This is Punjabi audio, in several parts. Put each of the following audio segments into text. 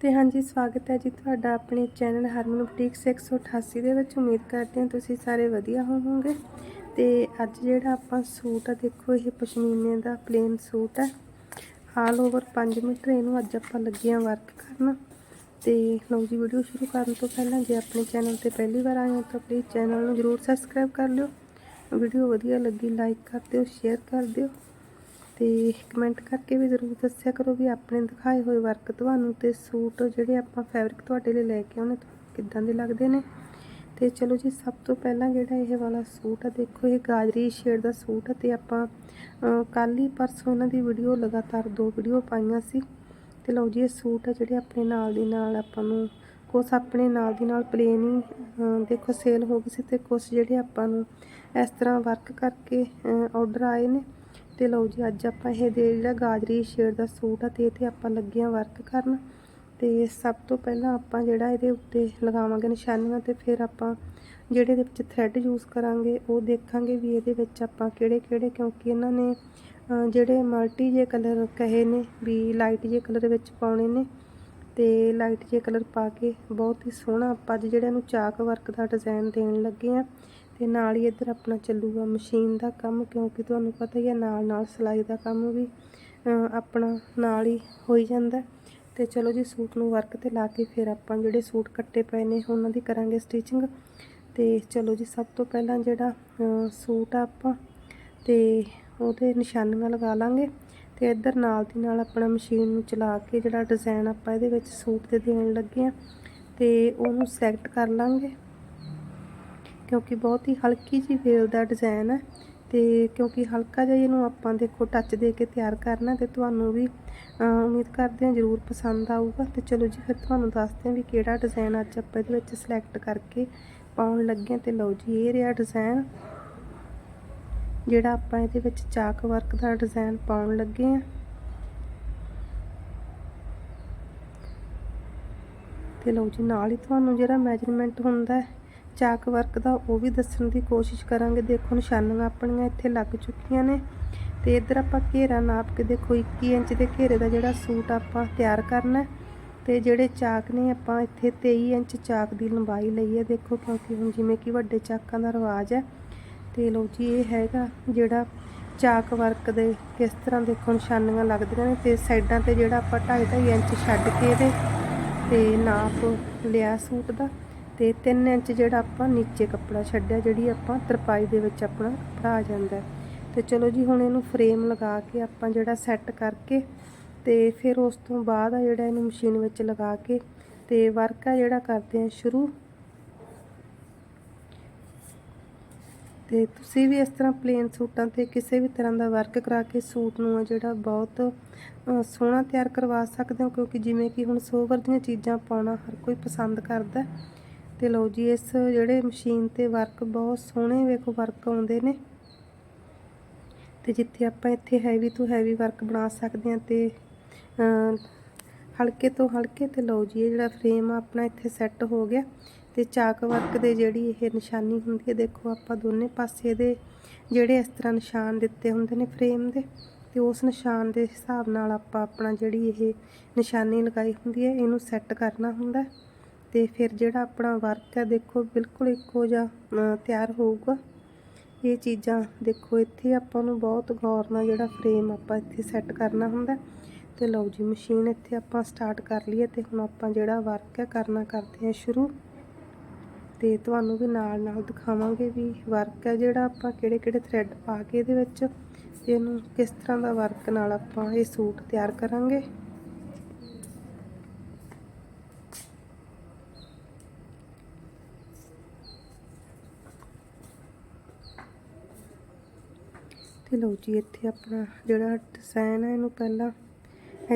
ਤੇ ਹਾਂਜੀ, ਸਵਾਗਤ ਹੈ ਜੀ ਤੁਹਾਡਾ ਆਪਣੇ ਚੈਨਲ ਹਰਮਨ ਬੁਟੀਕ 688 ਦੇ ਵਿੱਚ। ਉਮੀਦ ਕਰਦੇ ਹਾਂ ਤੁਸੀਂ ਸਾਰੇ ਵਧੀਆ ਹੋਵੋਗੇ। ਤੇ ਅੱਜ ਜਿਹੜਾ ਆਪਾਂ ਸੂਟ ਆ, ਦੇਖੋ ਇਹ ਪਸ਼ਮੀਨੇ ਦਾ ਪਲੇਨ ਸੂਟ ਹੈ। ਆਲ ਓਵਰ 5 ਮੀਟਰ ਇਹਨੂੰ ਅੱਜ ਆਪਾਂ ਲੱਗੇ ਆ ਵਰਕ ਕਰਨ। ਤੇ ਲਓ ਜੀ ਵੀਡੀਓ ਸ਼ੁਰੂ ਕਰਨ ਤੋਂ ਪਹਿਲਾਂ ਜੇ ਆਪਣੇ ਚੈਨਲ ਤੇ ਪਹਿਲੀ ਵਾਰ ਆਏ ਹੋ ਤਾਂ ਪਲੀਜ਼ ਚੈਨਲ ਨੂੰ ਜਰੂਰ ਸਬਸਕ੍ਰਾਈਬ ਕਰ ਲਿਓ। ਵੀਡੀਓ ਵਧੀਆ ਲੱਗੀ ਲਾਈਕ ਕਰ ਦਿਓ ਸ਼ੇਅਰ ਕਰ ਦਿਓ। ਤੇ ਕਮੈਂਟ ਕਰਕੇ ਵੀ ਜ਼ਰੂਰ ਦੱਸਿਆ ਕਰੋ ਵੀ ਆਪਣੇ ਦਿਖਾਏ ਹੋਏ ਵਰਕ ਤੁਹਾਨੂੰ ਤੇ ਸੂਟ ਜਿਹੜੇ ਆਪਾਂ ਫੈਬਰਿਕ ਤੁਹਾਡੇ ਲਈ ਲੈ ਕੇ ਆਉਣੇ ਕਿੱਦਾਂ ਦੇ ਲੱਗਦੇ ਨੇ। ਤੇ ਚਲੋ ਜੀ, ਸਭ ਤੋਂ ਪਹਿਲਾਂ ਜਿਹੜਾ ਇਹ ਵਾਲਾ ਸੂਟ ਆ, ਦੇਖੋ ਇਹ ਗਾਜਰੀ ਸ਼ੇਡ ਦਾ ਸੂਟ ਆ ਤੇ ਆਪਾਂ ਕੱਲ ਹੀ ਪਰਸੋਂ ਇਹਨਾਂ ਦੀ ਵੀਡੀਓ ਲਗਾਤਾਰ ਦੋ ਵੀਡੀਓ ਪਾਈਆਂ ਸੀ। ਤੇ ਲਓ ਜੀ, ਇਹ ਸੂਟ ਆ ਜਿਹੜੇ ਆਪਣੇ ਨਾਲ ਦੀ ਨਾਲ ਆਪਾਂ ਨੂੰ, ਕੁਛ ਆਪਣੇ ਨਾਲ ਦੀ ਨਾਲ ਪਲੇਨ ਹੀ ਦੇਖੋ ਸੇਲ ਹੋ ਗਈ ਸੀ ਤੇ ਕੁਛ ਜਿਹੜੇ ਆਪਾਂ ਨੂੰ ਇਸ ਤਰ੍ਹਾਂ ਵਰਕ ਕਰਕੇ ਆਰਡਰ ਆਏ ਨੇ। ਤੇ ਲਓ ਜੀ, ਅੱਜ ਆਪਾਂ ਇਹ ਦੇ ਜਿਹੜਾ ਗਾਜਰੀ ਸ਼ੇਡ ਦਾ ਸੂਟ ਆ ਤੇ ਇਹ ਤੇ ਆਪਾਂ ਲੱਗੇ ਆ ਵਰਕ ਕਰਨ। ਤੇ ਸਭ ਤੋਂ ਪਹਿਲਾਂ ਆਪਾਂ ਜਿਹੜਾ ਇਹਦੇ ਉੱਤੇ ਲਗਾਵਾਂਗੇ ਨਿਸ਼ਾਨੀਆਂ ਤੇ ਫਿਰ ਆਪਾਂ ਜਿਹੜੇ ਇਹਦੇ ਵਿੱਚ ਥ੍ਰੈਡ ਯੂਜ਼ ਕਰਾਂਗੇ, ਉਹ ਦੇਖਾਂਗੇ ਵੀ ਇਹਦੇ ਵਿੱਚ ਆਪਾਂ ਕਿਹੜੇ ਕਿਹੜੇ ਕਿਉਂਕਿ ਇਹਨਾਂ ਨੇ ਜਿਹੜੇ ਮਲਟੀ ਜੇ ਕਲਰ ਕਹੇ ਨੇ ਵੀ ਲਾਈਟ ਜੇ ਕਲਰ ਵਿੱਚ ਪਾਉਣੇ ਨੇ ਤੇ ਲਾਈਟ ਜੇ ਕਲਰ ਪਾ ਕੇ ਬਹੁਤ ਹੀ ਸੋਹਣਾ ਆਪਾਂ ਅੱਜ ਜਿਹੜਾ ਇਹਨੂੰ ਚਾਕ ਵਰਕ ਦਾ ਡਿਜ਼ਾਈਨ ਦੇਣ ਲੱਗੇ ਆ। ਤੇ ਨਾਲ ਹੀ ਇੱਧਰ ਆਪਣਾ ਚੱਲੂਗਾ ਮਸ਼ੀਨ ਦਾ ਕੰਮ, ਕਿਉਂਕਿ ਤੁਹਾਨੂੰ ਪਤਾ ਹੀ ਹੈ ਨਾਲ ਨਾਲ ਸਿਲਾਈ ਦਾ ਕੰਮ ਵੀ ਆਪਣਾ ਨਾਲ ਹੀ ਹੋਈ ਜਾਂਦਾ ਤੇ ਚਲੋ ਜੀ, ਸੂਟ ਨੂੰ ਵਰਕ ਤੇ ਲਾ ਕੇ ਫਿਰ ਆਪਾਂ ਜਿਹੜੇ ਸੂਟ ਕੱਟੇ ਪਏ ਨੇ, ਉਹਨਾਂ ਦੀ ਕਰਾਂਗੇ ਸਟਿਚਿੰਗ ਤੇ ਚਲੋ ਜੀ, ਸਭ ਤੋਂ ਪਹਿਲਾਂ ਜਿਹੜਾ ਸੂਟ ਆ ਆਪਾਂ, ਤੇ ਉਹਦੇ ਨਿਸ਼ਾਨੀਆਂ ਲਗਾ ਲਾਂਗੇ। ਤੇ ਇੱਧਰ ਨਾਲ ਦੀ ਨਾਲ ਆਪਣਾ ਮਸ਼ੀਨ ਨੂੰ ਚਲਾ ਕੇ ਜਿਹੜਾ ਡਿਜ਼ਾਈਨ ਆਪਾਂ ਇਹਦੇ ਵਿੱਚ ਸੂਟ ਤੇ ਦੇਣ ਲੱਗੇ ਆ ਤੇ ਉਹਨੂੰ ਸਿਲੈਕਟ ਕਰ ਲਾਂਗੇ। ਕਿਉਂਕਿ ਬਹੁਤ ਹੀ ਹਲਕੀ ਜੀ ਵੇਲ ਦਾ ਡਿਜ਼ਾਈਨ ਹੈ ਤੇ ਕਿਉਂਕਿ ਹਲਕਾ ਜਿਹਾ ਇਹਨੂੰ ਆਪਾਂ ਦੇਖੋ ਟੱਚ ਦੇ ਕੇ ਤਿਆਰ ਕਰਨਾ ਤੇ ਤੁਹਾਨੂੰ ਵੀ ਉਮੀਦ ਕਰਦੇ ਹਾਂ ਜ਼ਰੂਰ ਪਸੰਦ ਆਊਗਾ। ਤੇ ਚਲੋ ਜੀ, ਫਿਰ ਤੁਹਾਨੂੰ ਦੱਸਦੇ ਹਾਂ ਵੀ ਕਿਹੜਾ ਡਿਜ਼ਾਈਨ ਅੱਜ ਆਪਾਂ ਇਹਦੇ ਵਿੱਚ ਸਿਲੈਕਟ ਕਰਕੇ ਪਾਉਣ ਲੱਗੇ ਤੇ ਲਓ ਜੀ, ਇਹ ਰਿਹਾ ਡਿਜ਼ਾਈਨ ਜਿਹੜਾ ਆਪਾਂ ਇਹਦੇ ਵਿੱਚ ਚਾਕ ਵਰਕ ਦਾ ਡਿਜ਼ਾਈਨ ਪਾਉਣ ਲੱਗੇ ਆ ਤੇ ਲਓ ਜੀ, ਨਾਲ ਹੀ ਤੁਹਾਨੂੰ ਜਿਹੜਾ ਮੈਜਰਮੈਂਟ ਹੁੰਦਾ ਹੈ ਚਾਕ ਵਰਕ ਦਾ ਉਹ ਵੀ ਦੱਸਣ ਦੀ ਕੋਸ਼ਿਸ਼ ਕਰਾਂਗੇ। ਦੇਖੋ ਨਿਸ਼ਾਨੀਆਂ ਆਪਣੀਆਂ ਇੱਥੇ ਲੱਗ ਚੁੱਕੀਆਂ ਨੇ ਤੇ ਇੱਧਰ ਆਪਾਂ ਘੇਰਾ ਨਾਪ ਕੇ ਦੇਖੋ 21 ਇੰਚ ਦੇ ਘੇਰੇ ਦਾ ਜਿਹੜਾ ਸੂਟ ਆਪਾਂ ਤਿਆਰ ਕਰਨਾ ਤੇ ਜਿਹੜੇ ਚਾਕ ਨੇ ਆਪਾਂ ਇੱਥੇ 23 ਇੰਚ ਚਾਕ ਦੀ ਲੰਬਾਈ ਲਈ ਹੈ। ਦੇਖੋ ਕਿਉਂਕਿ ਹੁਣ ਜਿਵੇਂ ਕਿ ਵੱਡੇ ਚਾਕਾਂ ਦਾ ਰਿਵਾਜ ਹੈ ਤੇ ਲਓ ਜੀ ਇਹ ਹੈਗਾ ਜਿਹੜਾ ਚਾਕ ਵਰਕ ਦੇ ਕਿਸ ਤਰ੍ਹਾਂ ਦੇਖੋ ਨਿਸ਼ਾਨੀਆਂ ਲੱਗਦੀਆਂ ਨੇ ਤੇ ਸਾਈਡਾਂ ਤੇ ਜਿਹੜਾ ਆਪਾਂ 2.5 ਇੰਚ ਛੱਡ ਕੇ ਇਹਦੇ ਤੇ ਨਾਪ ਲਿਆ ਸੂਟ ਦਾ। ਤੇ 3 ਇੰਚ ਜਿਹੜਾ ਆਪਾਂ ਨੀਚੇ ਕੱਪੜਾ ਛੱਡਿਆ, ਜਿਹੜੀ ਆਪਾਂ ਤਰਪਾਈ ਦੇ ਵਿੱਚ ਆਪਣਾ ਕੱਪੜਾ ਆ ਜਾਂਦਾ ਤੇ ਚਲੋ ਜੀ, ਹੁਣ ਇਹਨੂੰ ਫਰੇਮ ਲਗਾ ਕੇ ਆਪਾਂ ਜਿਹੜਾ ਸੈੱਟ ਕਰਕੇ ਤੇ ਫਿਰ ਉਸ ਤੋਂ ਬਾਅਦ ਆ ਜਿਹੜਾ ਇਹਨੂੰ ਮਸ਼ੀਨ ਵਿੱਚ ਲਗਾ ਕੇ ਤੇ ਵਰਕ ਆ ਜਿਹੜਾ ਕਰਦੇ ਆ ਸ਼ੁਰੂ। ਤੇ ਤੁਸੀਂ ਵੀ ਇਸ ਤਰ੍ਹਾਂ ਪਲੇਨ ਸੂਟਾਂ ਤੇ ਕਿਸੇ ਵੀ ਤਰ੍ਹਾਂ ਦਾ ਵਰਕ ਕਰਾ ਕੇ ਸੂਟ ਨੂੰ ਆ ਜਿਹੜਾ ਬਹੁਤ ਸੋਹਣਾ ਤਿਆਰ ਕਰਵਾ ਸਕਦੇ ਹੋ, ਕਿਉਂਕਿ ਜਿਵੇਂ ਕਿ ਹੁਣ ਸੋਵਰ ਦੀਆਂ ਚੀਜ਼ਾਂ ਪਾਉਣਾ ਹਰ ਕੋਈ ਪਸੰਦ ਕਰਦਾ ਤੇ ਲਓ ਜੀ, ਇਸ ਜਿਹੜੇ ਮਸ਼ੀਨ ਤੇ ਵਰਕ ਬਹੁਤ ਸੋਹਣੇ ਵੇਖੋ ਵਰਕ ਆਉਂਦੇ ਨੇ। ਤੇ ਜਿੱਥੇ ਆਪਾਂ ਇੱਥੇ ਹੈਵੀ ਤੋਂ ਹੈਵੀ ਵਰਕ ਬਣਾ ਸਕਦੇ ਹਾਂ ਤੇ ਹਲਕੇ ਤੋਂ ਹਲਕੇ ਤੇ ਲਓ ਜੀ, ਇਹ ਜਿਹੜਾ ਫਰੇਮ ਆਪਣਾ ਇੱਥੇ ਸੈੱਟ ਹੋ ਗਿਆ। ਤੇ ਚਾਕ ਵਰਕ ਦੇ ਜਿਹੜੀ ਇਹ ਨਿਸ਼ਾਨੀ ਹੁੰਦੀ ਹੈ, ਦੇਖੋ ਆਪਾਂ ਦੋਨੇ ਪਾਸੇ ਦੇ ਜਿਹੜੇ ਇਸ ਤਰ੍ਹਾਂ ਨਿਸ਼ਾਨ ਦਿੱਤੇ ਹੁੰਦੇ ਨੇ ਫਰੇਮ ਦੇ, ਤੇ ਉਸ ਨਿਸ਼ਾਨ ਦੇ ਹਿਸਾਬ ਨਾਲ ਆਪਾਂ ਆਪਣਾ ਜਿਹੜੀ ਇਹ ਨਿਸ਼ਾਨੀ ਲਗਾਈ ਹੁੰਦੀ ਹੈ, ਇਹਨੂੰ ਸੈੱਟ ਕਰਨਾ ਹੁੰਦਾ ਤੇ ਫਿਰ ਜਿਹੜਾ ਆਪਣਾ ਵਰਕ ਹੈ, ਦੇਖੋ ਬਿਲਕੁਲ ਇੱਕੋ ਜਿਹਾ ਤਿਆਰ ਹੋਊਗਾ। ਇਹ ਚੀਜ਼ਾਂ ਦੇਖੋ, ਇੱਥੇ ਆਪਾਂ ਨੂੰ ਬਹੁਤ ਗੌਰ ਨਾਲ ਜਿਹੜਾ ਫਰੇਮ ਆਪਾਂ ਇੱਥੇ ਸੈੱਟ ਕਰਨਾ ਹੁੰਦਾ ਤੇ ਲਓ ਜੀ ਮਸ਼ੀਨ ਇੱਥੇ ਆਪਾਂ ਸਟਾਰਟ ਕਰ ਲਈਏ ਤੇ ਹੁਣ ਆਪਾਂ ਜਿਹੜਾ ਵਰਕ ਹੈ, ਕਰਨਾ ਕਰਦੇ ਹਾਂ ਸ਼ੁਰੂ। ਤੇ ਤੁਹਾਨੂੰ ਵੀ ਨਾਲ ਨਾਲ ਦਿਖਾਵਾਂਗੇ ਵੀ ਵਰਕ ਹੈ ਜਿਹੜਾ ਆਪਾਂ ਕਿਹੜੇ ਕਿਹੜੇ ਥ੍ਰੈਡ ਪਾ ਕੇ ਇਹਦੇ ਵਿੱਚ, ਤੇ ਇਹਨੂੰ ਕਿਸ ਤਰ੍ਹਾਂ ਦਾ ਵਰਕ ਨਾਲ ਆਪਾਂ ਇਹ ਸੂਟ ਤਿਆਰ ਕਰਾਂਗੇ। ਤੇ ਲਓ ਜੀ, ਇੱਥੇ ਆਪਣਾ ਜਿਹੜਾ ਡਿਜ਼ਾਈਨ ਹੈ ਇਹਨੂੰ ਪਹਿਲਾਂ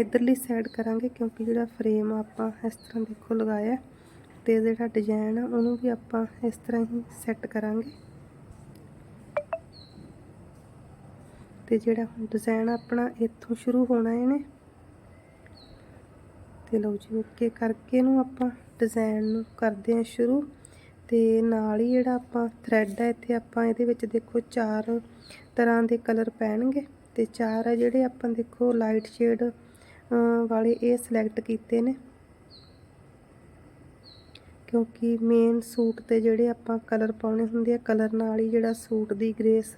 ਇਧਰਲੀ ਸਾਈਡ ਕਰਾਂਗੇ ਕਿਉਂਕਿ ਜਿਹੜਾ ਫਰੇਮ ਆਪਾਂ ਇਸ ਤਰ੍ਹਾਂ ਦੇਖੋ ਲਗਾਇਆ ਤੇ ਜਿਹੜਾ ਡਿਜ਼ਾਈਨ ਆ, ਉਹਨੂੰ ਵੀ ਆਪਾਂ ਇਸ ਤਰ੍ਹਾਂ ਹੀ ਸੈੱਟ ਕਰਾਂਗੇ। ਤੇ ਜਿਹੜਾ ਹੁਣ ਡਿਜ਼ਾਈਨ ਆਪਣਾ ਇੱਥੋਂ ਸ਼ੁਰੂ ਹੋਣਾ ਇਹਨੇ। ਤੇ ਲਓ ਜੀ ਓਕੇ ਕਰਕੇ ਇਹਨੂੰ ਆਪਾਂ ਡਿਜ਼ਾਈਨ ਨੂੰ ਕਰਦੇ ਹਾਂ ਸ਼ੁਰੂ। ਤੇ ਨਾਲ ਹੀ ਜਿਹੜਾ ਆਪਾਂ ਥ੍ਰੈਡ ਹੈ ਇੱਥੇ ਆਪਾਂ ਇਹਦੇ ਵਿੱਚ ਦੇਖੋ ਚਾਰ ਤਰ੍ਹਾਂ ਦੇ ਕਲਰ ਪੈਣਗੇ ਤੇ ਚਾਰ ਆ ਜਿਹੜੇ ਆਪਾਂ ਦੇਖੋ ਲਾਈਟ ਸ਼ੇਡ ਵਾਲੇ ਇਹ ਸਿਲੈਕਟ ਕੀਤੇ ਨੇ। ਕਿਉਂਕਿ ਮੇਨ ਸੂਟ ਤੇ ਜਿਹੜੇ ਆਪਾਂ ਕਲਰ ਪਾਉਣੇ ਹੁੰਦੇ ਆ, ਕਲਰ ਨਾਲ ਹੀ ਜਿਹੜਾ ਸੂਟ ਦੀ ਗ੍ਰੇਸ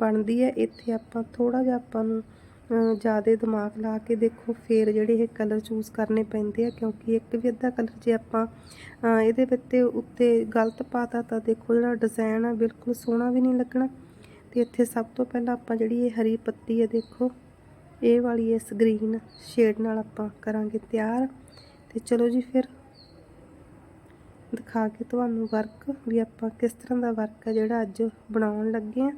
ਬਣਦੀ ਹੈ ਇੱਥੇ ਆਪਾਂ ਥੋੜਾ ਜਿਹਾ ਆਪਾਂ ਨੂੰ ਜ਼ਿਆਦਾ ਦਿਮਾਗ ਲਾ ਕੇ ਦੇਖੋ ਫੇਰ ਜਿਹੜੇ ਇਹ ਕਲਰ ਚੂਜ਼ ਕਰਨੇ ਪੈਂਦੇ ਆ, ਕਿਉਂਕਿ ਇੱਕ ਵੀ ਅੱਧਾ ਕਲਰ ਜੇ ਆਪਾਂ ਇਹਦੇ ਵਿੱਚ ਉੱਤੇ ਗਲਤ ਪਾਤਾ ਤਾਂ ਦੇਖੋ ਜਿਹੜਾ ਡਿਜ਼ਾਈਨ ਆ, ਬਿਲਕੁਲ ਸੋਹਣਾ ਵੀ ਨਹੀਂ ਲੱਗਣਾ। ਤੇ ਇੱਥੇ ਸਭ ਤੋਂ ਪਹਿਲਾਂ ਆਪਾਂ ਜਿਹੜੀ ਇਹ ਹਰੀ ਪੱਤੀ ਹੈ ਦੇਖੋ, ਇਹ ਵਾਲੀ ਇਸ ਗ੍ਰੀਨ ਸ਼ੇਡ ਨਾਲ ਆਪਾਂ ਕਰਾਂਗੇ ਤਿਆਰ। ਤੇ ਚਲੋ ਜੀ ਫਿਰ ਦਿਖਾ ਕੇ ਤੁਹਾਨੂੰ ਵਰਕ ਵੀ ਆਪਾਂ ਕਿਸ ਤਰ੍ਹਾਂ ਦਾ ਵਰਕ ਹੈ ਜਿਹੜਾ ਅੱਜ ਬਣਾਉਣ ਲੱਗੇ ਆ।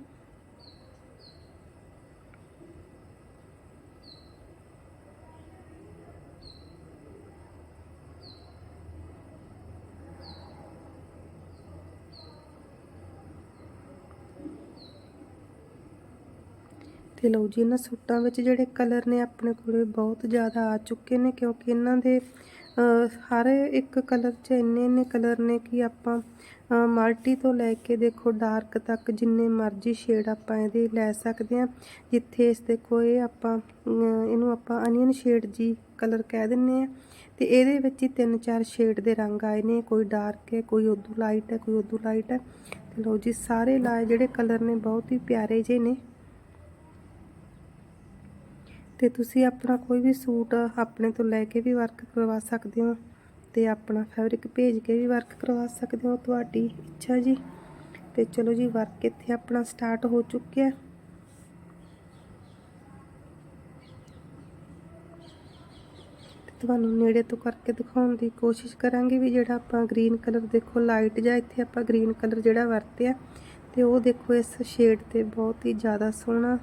ਤੇ ਲਓ ਜੀ, ਇਹਨਾਂ ਸੂਟਾਂ ਵਿੱਚ ਜਿਹੜੇ ਕਲਰ ਨੇ ਆਪਣੇ ਕੋਲੇ ਬਹੁਤ ਜ਼ਿਆਦਾ ਆ ਚੁੱਕੇ ਨੇ, ਕਿਉਂਕਿ ਇਹਨਾਂ ਦੇ ਹਰ ਇੱਕ ਕਲਰ 'ਚ ਇੰਨੇ ਇੰਨੇ ਕਲਰ ਨੇ ਕਿ ਆਪਾਂ ਮਲਟੀ ਤੋਂ ਲੈ ਕੇ ਦੇਖੋ ਡਾਰਕ ਤੱਕ ਜਿੰਨੇ ਮਰਜ਼ੀ ਸ਼ੇਡ ਆਪਾਂ ਇਹਦੇ ਲੈ ਸਕਦੇ ਹਾਂ। ਜਿੱਥੇ ਇਸ ਦੇਖੋ ਇਹ ਆਪਾਂ ਇਹਨੂੰ ਆਪਾਂ ਅਨੀਅਨ ਸ਼ੇਡ ਜੀ ਕਲਰ ਕਹਿ ਦਿੰਨੇ ਆ ਤੇ ਇਹਦੇ ਵਿੱਚ ਹੀ ਤਿੰਨ ਚਾਰ ਸ਼ੇਡ ਦੇ ਰੰਗ ਆਏ ਨੇ, ਕੋਈ ਡਾਰਕ ਹੈ, ਕੋਈ ਉਦੋਂ ਲਾਈਟ ਹੈ, ਕੋਈ ਉਦੋਂ ਲਾਈਟ ਹੈ। ਤੇ ਲਓ ਜੀ, ਸਾਰੇ ਲਾਏ ਜਿਹੜੇ ਕਲਰ ਨੇ ਬਹੁਤ ਹੀ ਪਿਆਰੇ ਜਿਹੇ ਨੇ। ਤੇ ਤੁਸੀਂ ਆਪਣਾ ਕੋਈ ਵੀ ਸੂਟ ਆਪਣੇ ਤੋਂ ਲੈ ਕੇ ਵੀ ਵਰਕ ਕਰਵਾ ਸਕਦੇ ਹੋ ਤੇ ਆਪਣਾ ਫੈਬਰਿਕ ਭੇਜ ਕੇ ਵੀ ਵਰਕ ਕਰਵਾ ਸਕਦੇ ਹੋ ਤੁਹਾਡੀ ਇੱਛਾ ਜੀ। ਤੇ ਚਲੋ ਜੀ ਵਰਕ ਇੱਥੇ ਆਪਣਾ ਸਟਾਰਟ ਹੋ ਚੁੱਕਿਆ ਤੇ ਤੁਹਾਨੂੰ ਨੇੜੇ ਤੋਂ ਕਰਕੇ ਦਿਖਾਉਣ ਦੀ ਕੋਸ਼ਿਸ਼ ਕਰਾਂਗੇ ਵੀ ਜਿਹੜਾ ਆਪਾਂ ਗ੍ਰੀਨ ਕਲਰ ਦੇਖੋ ਲਾਈਟ ਜਾਂ ਇੱਥੇ ਆਪਾਂ ਗ੍ਰੀਨ ਕਲਰ ਜਿਹੜਾ ਵਰਤਿਆ, ਤੇ ਉਹ ਦੇਖੋ ਇਸ ਸ਼ੇਡ ਤੇ ਬਹੁਤ ਹੀ ਜ਼ਿਆਦਾ ਸੋਹਣਾ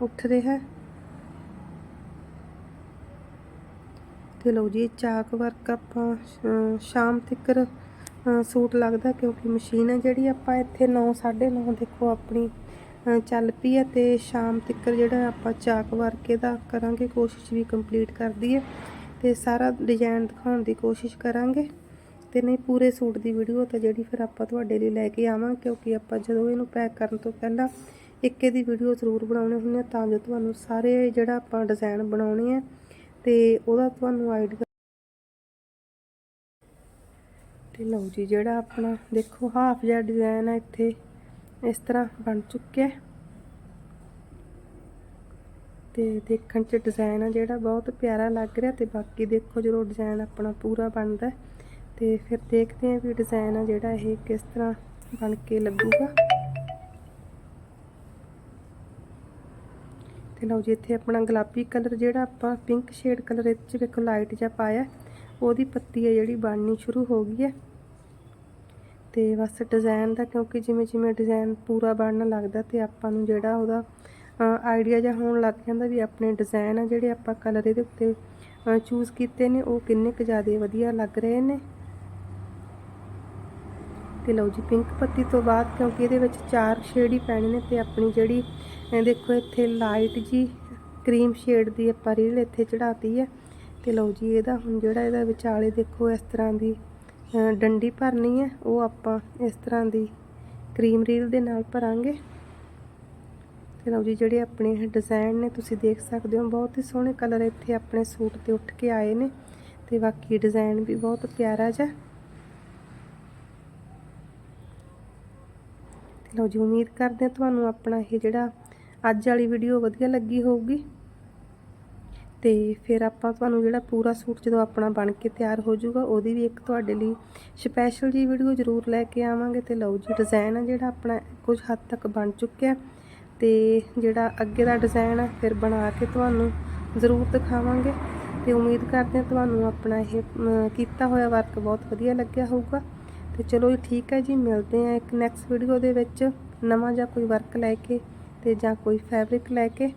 ਉੱਠ ਰਿਹਾ ਹੈ। ਤੇ ਲਓ ਜੀ, ਚਾਕ ਵਰਕ ਆਪਾਂ ਸ਼ਾਮ ਤੱਕ ਸੂਟ ਲੱਗਦਾ ਕਿਉਂਕਿ ਮਸ਼ੀਨ ਹੈ ਜਿਹੜੀ ਆਪਾਂ ਇੱਥੇ 9 9:30 ਦੇਖੋ ਆਪਣੀ ਚੱਲ ਪਈ ਹੈ ਤੇ ਸ਼ਾਮ ਤੱਕ ਜਿਹੜਾ ਆਪਾਂ ਚਾਕ ਵਰਕ ਇਹਦਾ ਕਰਾਂਗੇ, ਕੋਸ਼ਿਸ਼ ਵੀ ਕੰਪਲੀਟ ਕਰਦੀ ਹੈ ਤੇ ਸਾਰਾ ਡਿਜ਼ਾਈਨ ਦਿਖਾਉਣ ਦੀ ਕੋਸ਼ਿਸ਼ ਕਰਾਂਗੇ ਤੇ ਨਹੀਂ ਪੂਰੇ ਸੂਟ ਦੀ ਵੀਡੀਓ ਤਾਂ ਜਿਹੜੀ ਫਿਰ ਆਪਾਂ ਤੁਹਾਡੇ ਲਈ ਲੈ ਕੇ ਆਵਾਂ, ਕਿਉਂਕਿ ਆਪਾਂ ਜਦੋਂ ਇਹਨੂੰ ਪੈਕ ਕਰਨ ਤੋਂ ਪਹਿਲਾਂ ਇੱਕ ਇਹਦੀ ਵੀਡੀਓ ਜ਼ਰੂਰ ਬਣਾਉਣੀ ਹੁੰਦੀ ਹੈ ਤਾਂ ਜੋ ਤੁਹਾਨੂੰ ਸਾਰੇ ਜਿਹੜਾ ਆਪਾਂ ਡਿਜ਼ਾਈਨ ਬਣਾਉਣੇ ਆ ਤੇ ਉਹਦਾ ਤੁਹਾਨੂੰ ਆਈਡੀਆ ਤੇ ਲਓ ਜੀ ਜਿਹੜਾ ਆਪਣਾ ਦੇਖੋ ਹਾਫ ਜਿਹਾ ਡਿਜ਼ਾਈਨ ਆ ਇੱਥੇ। ਇਸ ਤਰ੍ਹਾਂ ਬਣ ਚੁੱਕਿਆ ਹੈ। ਤੇ ਦੇਖਣ 'ਚ ਡਿਜ਼ਾਈਨ ਆ ਜਿਹੜਾ ਬਹੁਤ ਪਿਆਰਾ ਲੱਗ ਰਿਹਾ ਤੇ ਬਾਕੀ ਦੇਖੋ ਜਦੋਂ ਡਿਜ਼ਾਈਨ ਆਪਣਾ ਪੂਰਾ ਬਣਦਾ ਹੈ, ਤੇ ਫਿਰ ਦੇਖਦੇ ਹਾਂ ਵੀ ਡਿਜ਼ਾਈਨ ਆ ਜਿਹੜਾ ਇਹ ਕਿਸ ਤਰ੍ਹਾਂ ਬਣ ਕੇ ਲੱਗੂਗਾ। ਤੇ ਲਓ ਜੀ, ਇੱਥੇ ਆਪਣਾ ਗੁਲਾਬੀ ਕਲਰ ਜਿਹੜਾ ਆਪਾਂ ਪਿੰਕ ਸ਼ੇਡ ਕਲਰ ਇਹ 'ਚ ਵੇਖੋ, ਲਾਈਟ ਜਿਹਾ ਪਾਇਆ ਉਹਦੀ ਪੱਤੀ ਹੈ ਜਿਹੜੀ ਬਣਨੀ ਸ਼ੁਰੂ ਹੋ ਗਈ ਹੈ। ਤੇ ਬਸ ਡਿਜ਼ਾਈਨ ਦਾ, ਕਿਉਂਕਿ ਜਿਵੇਂ ਜਿਵੇਂ ਡਿਜ਼ਾਈਨ ਪੂਰਾ ਬਣਨ ਲੱਗਦਾ ਤੇ ਆਪਾਂ ਨੂੰ ਜਿਹੜਾ ਉਹਦਾ ਆਈਡੀਆ ਜਿਹਾ ਹੋਣ ਲੱਗ ਜਾਂਦਾ ਵੀ ਆਪਣੇ ਡਿਜ਼ਾਈਨ ਆ ਜਿਹੜੇ ਆਪਾਂ ਕਲਰ ਇਹਦੇ ਉੱਤੇ ਚੂਜ਼ ਕੀਤੇ ਨੇ, ਉਹ ਕਿੰਨੇ ਕੁ ਜ਼ਿਆਦਾ ਵਧੀਆ ਲੱਗ ਰਹੇ ਨੇ। ਤੇ ਲਓ ਜੀ, ਪਿੰਕ ਪੱਤੀ ਤੋਂ ਬਾਅਦ ਕਿਉਂਕਿ ਇਹਦੇ ਵਿੱਚ ਚਾਰ ਸ਼ੇਡ ਹੀ ਪੈਣੇ ਨੇ ਤੇ ਆਪਣੀ ਜਿਹੜੀ ਦੇਖੋ ਇੱਥੇ ਲਾਈਟ ਜੀ, ਕਰੀਮ ਸ਼ੇਡ ਦੀ ਆਪਾਂ ਰੀਲ ਇੱਥੇ ਚੜਾਤੀ ਹੈ। ਤੇ ਲਓ ਜੀ, ਇਹਦਾ ਹੁਣ ਜਿਹੜਾ ਇਹਦਾ ਵਿਚਾਲੇ ਦੇਖੋ ਇਸ ਤਰ੍ਹਾਂ ਦੀ ਡੰਡੀ ਭਰਨੀ ਹੈ, ਉਹ ਆਪਾਂ ਇਸ ਤਰ੍ਹਾਂ ਦੀ ਕਰੀਮ ਰੀਲ ਦੇ ਨਾਲ ਭਰਾਂਗੇ। ਤੇ ਲਓ ਜੀ, ਜਿਹੜੇ ਆਪਣੇ ਡਿਜ਼ਾਈਨ ਨੇ, ਤੁਸੀਂ ਦੇਖ ਸਕਦੇ ਹੋ, ਬਹੁਤ ਹੀ ਸੋਹਣੇ ਕਲਰ ਇੱਥੇ ਆਪਣੇ ਸੂਟ ਤੇ ਉੱਠ ਕੇ ਆਏ ਨੇ। ਤੇ ਬਾਕੀ ਡਿਜ਼ਾਈਨ ਵੀ ਬਹੁਤ ਪਿਆਰਾ ਜਿਹਾ। ਲਓ ਜੀ, ਉਮੀਦ ਕਰਦੇ ਹਾਂ ਤੁਹਾਨੂੰ ਆਪਣਾ ਇਹ ਜਿਹੜਾ ਅੱਜ ਵਾਲੀ ਵੀਡੀਓ ਵਧੀਆ ਲੱਗੀ ਹੋਊਗੀ। ਤੇ ਫਿਰ ਆਪਾਂ ਤੁਹਾਨੂੰ ਜਿਹੜਾ ਪੂਰਾ ਸੂਟ ਜਦੋਂ ਆਪਣਾ ਬਣ ਕੇ ਤਿਆਰ ਹੋ ਜਾਊਗਾ, ਉਹਦੀ ਵੀ ਇੱਕ ਤੁਹਾਡੇ ਲਈ ਸਪੈਸ਼ਲ ਜੀ ਵੀਡੀਓ ਜ਼ਰੂਰ ਲੈ ਕੇ ਆਵਾਂਗੇ। ਤੇ ਲਓ ਜੀ ਡਿਜ਼ਾਈਨ ਆ ਜਿਹੜਾ ਆਪਣਾ ਕੁਝ ਹੱਦ ਤੱਕ ਬਣ ਚੁੱਕਿਆ। ਤੇ ਜਿਹੜਾ ਅੱਗੇ ਦਾ ਡਿਜ਼ਾਈਨ ਆ, ਫਿਰ ਬਣਾ ਕੇ ਤੁਹਾਨੂੰ ਜ਼ਰੂਰ ਦਿਖਾਵਾਂਗੇ। ਤੇ ਉਮੀਦ ਕਰਦੇ ਹਾਂ ਤੁਹਾਨੂੰ ਆਪਣਾ ਇਹ ਕੀਤਾ ਹੋਇਆ ਵਰਕ ਬਹੁਤ ਵਧੀਆ ਲੱਗਿਆ ਹੋਊਗਾ। ਤੇ ਚਲੋ ਜੀ, ਠੀਕ ਹੈ ਜੀ, ਮਿਲਦੇ ਆ ਇੱਕ ਨੈਕਸਟ ਵੀਡੀਓ ਦੇ ਵਿੱਚ। ਨਵਾਂ ਜਾਂ ਕੋਈ ਵਰਕ ਲੈ ਕੇ ਤੇ ਜਾਂ ਕੋਈ ਫੈਬਰਿਕ ਲੈ ਕੇ।